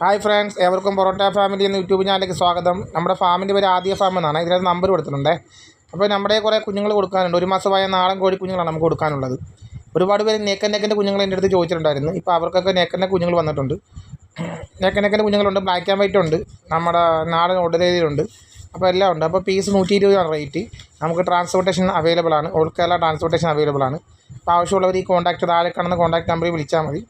Hi friends ഏവർക്കും parotta family എന്ന YouTube ചാനലിലേക്ക് സ്വാഗതം. നമ്മുടെ ഫാമിന്റെ പേര് ആദ്യ ഫാം എന്നാണ്. ഇതിനകത്ത് നമ്പർ കൊടുത്തിട്ടുണ്ട്. അപ്പോൾ നമ്മുടെ കുറേ കുഞ്ഞുങ്ങൾ കൊടുക്കാനുണ്ട്. ഒരു മാസമായ നാടൻ കോഴി കുഞ്ഞുങ്ങളാണ് നമുക്ക് കൊടുക്കാനുള്ളത്. ഒരുപാട് പേര് നെക്കൻ നെക്കന്റെ കുഞ്ഞുങ്ങൾ എന്റെ അടുത്ത് ചോദിച്ചിട്ടുണ്ടായിരുന്നു. ഇപ്പോൾ അവർക്കൊക്കെ നേക്കൻ നെക്ക് കുഞ്ഞുങ്ങൾ വന്നിട്ടുണ്ട്. നെക്കൻ നെക്കിന്റെ കുഞ്ഞുങ്ങളുണ്ട്. ബ്ലാക്ക് ആൻഡ് വൈറ്റ് ഉണ്ട്. നമ്മുടെ നാടൻ ഒടലേരിയുണ്ട് അപ്പോൾ എല്ലാം ഉണ്ട്. അപ്പോൾ പീസ് നൂറ്റി ഇരുപതാണ് റേറ്റ് നമുക്ക് ട്രാൻസ്പോർട്ടേഷൻ അവൈലബിൾ ആണ്. ഓൾ കേരള ട്രാൻസ്പോർട്ടേഷൻ അവൈലബിൾ ആണ്. അപ്പോൾ ആവശ്യമുള്ളവർ ഈ കോൺടാക്ട് താഴെ കാണുന്ന കോൺടാക്ട് നമ്പറിൽ വിളിച്ചാൽ മതി.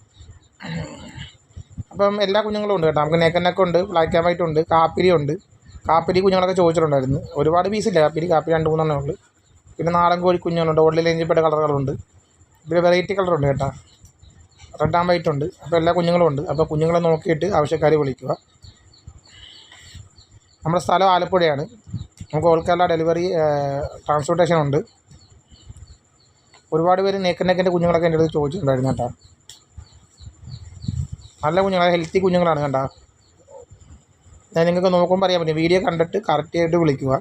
അപ്പം എല്ലാ കുഞ്ഞുങ്ങളും ഉണ്ട് കേട്ടോ. നമുക്ക് നേക്കനൊക്കെ ഉണ്ട് ബ്ലാക്ക് ആൻഡ് വൈറ്റ് ഉണ്ട് കാപ്പിരി ഉണ്ട്. കാപ്പിരി കുഞ്ഞുങ്ങളൊക്കെ ചോദിച്ചിട്ടുണ്ടായിരുന്നു. ഒരുപാട് പീസില്ല കാപ്പിരി? കാപ്പിരി രണ്ട് മൂന്നെണ്ണേ ഉണ്ട് പിന്നെ നാടൻ കോഴി കുഞ്ഞുങ്ങളുണ്ട്. ഓൾഡിൽ എഞ്ചിപ്പെട്ട കളറുകളുണ്ട്. പിന്നെ വെറൈറ്റി കളറുണ്ട് കേട്ടോ. റെഡ് ആൻഡ് വൈറ്റ് ഉണ്ട്. അപ്പോൾ എല്ലാ കുഞ്ഞുങ്ങളും ഉണ്ട്. അപ്പോൾ കുഞ്ഞുങ്ങളെ നോക്കിയിട്ട് ആവശ്യക്കാർ വിളിക്കുക. നമ്മുടെ സ്ഥലം ആലപ്പുഴയാണ്. നമുക്ക് ഓൾ കേരള ഡെലിവറി ട്രാൻസ്പോർട്ടേഷൻ ഉണ്ട്. ഒരുപാട് പേര് നേക്കനേക്കിന്റെ കുഞ്ഞുങ്ങളൊക്കെ എന്റെ അടുത്ത് ചോദിച്ചിട്ടുണ്ടായിരുന്നു കേട്ടോ. നല്ല കുഞ്ഞുങ്ങളാണ് ഹെൽത്തി കുഞ്ഞുങ്ങളാണ് കണ്ട. ഞാൻ നിങ്ങൾക്ക് നോക്കുമ്പോൾ അറിയാൻ പറ്റും. വീഡിയോ കണ്ടിട്ട് കറക്റ്റായിട്ട് വിളിക്കുക.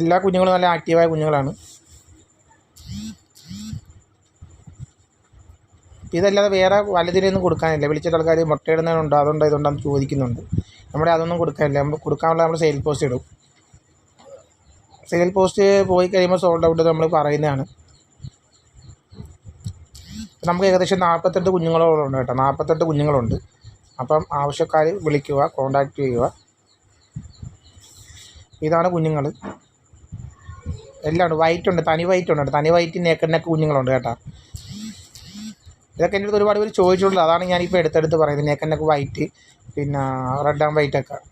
എല്ലാ കുഞ്ഞുങ്ങളും നല്ല ആക്റ്റീവായ കുഞ്ഞുങ്ങളാണ്. ഇതല്ലാതെ വേറെ വലുതിനൊന്നും കൊടുക്കാനില്ല. വിളിച്ചിട്ട് ആൾക്കാർ മുട്ടയിടുന്നതിനുണ്ടോ അതുകൊണ്ട് ഇതുണ്ടെന്ന് ചോദിക്കുന്നുണ്ട്. നമ്മുടെ അതൊന്നും കൊടുക്കാനില്ല. നമ്മൾ കൊടുക്കാനുള്ള നമ്മൾ സെയിൽ പോസ്റ്റ് ഇടും. സെയിൽ പോസ്റ്റ് പോയി കഴിയുമ്പോൾ സോൾഡ് ഔട്ട് നമ്മൾ പറയുന്നതാണ്. നമുക്ക് ഏകദേശം നാൽപ്പത്തെട്ട് കുഞ്ഞുങ്ങളുണ്ട് കേട്ടോ. നാൽപ്പത്തെട്ട് കുഞ്ഞുങ്ങളുണ്ട്. അപ്പം ആവശ്യക്കാർ വിളിക്കുക കോണ്ടാക്ട് ചെയ്യുക. ഇതാണ് കുഞ്ഞുങ്ങൾ എല്ലാം ഉണ്ട് വൈറ്റ് ഉണ്ട്. തനി വൈറ്റ് ഉണ്ട് തനി വൈറ്റ് നേക്കനൊക്കെ കുഞ്ഞുങ്ങളുണ്ട് കേട്ടോ. ഇതൊക്കെ എന്റെ അടുത്ത് ഒരുപാട് പേര് ചോദിച്ചിട്ടുള്ളത്. അതാണ് ഞാനിപ്പോൾ എടുത്തെടുത്ത് പറയുന്നത്. നേക്കനൊക്കെ വൈറ്റ് പിന്നെ റെഡ് ആൻഡ് വൈറ്റ് ഒക്കെ.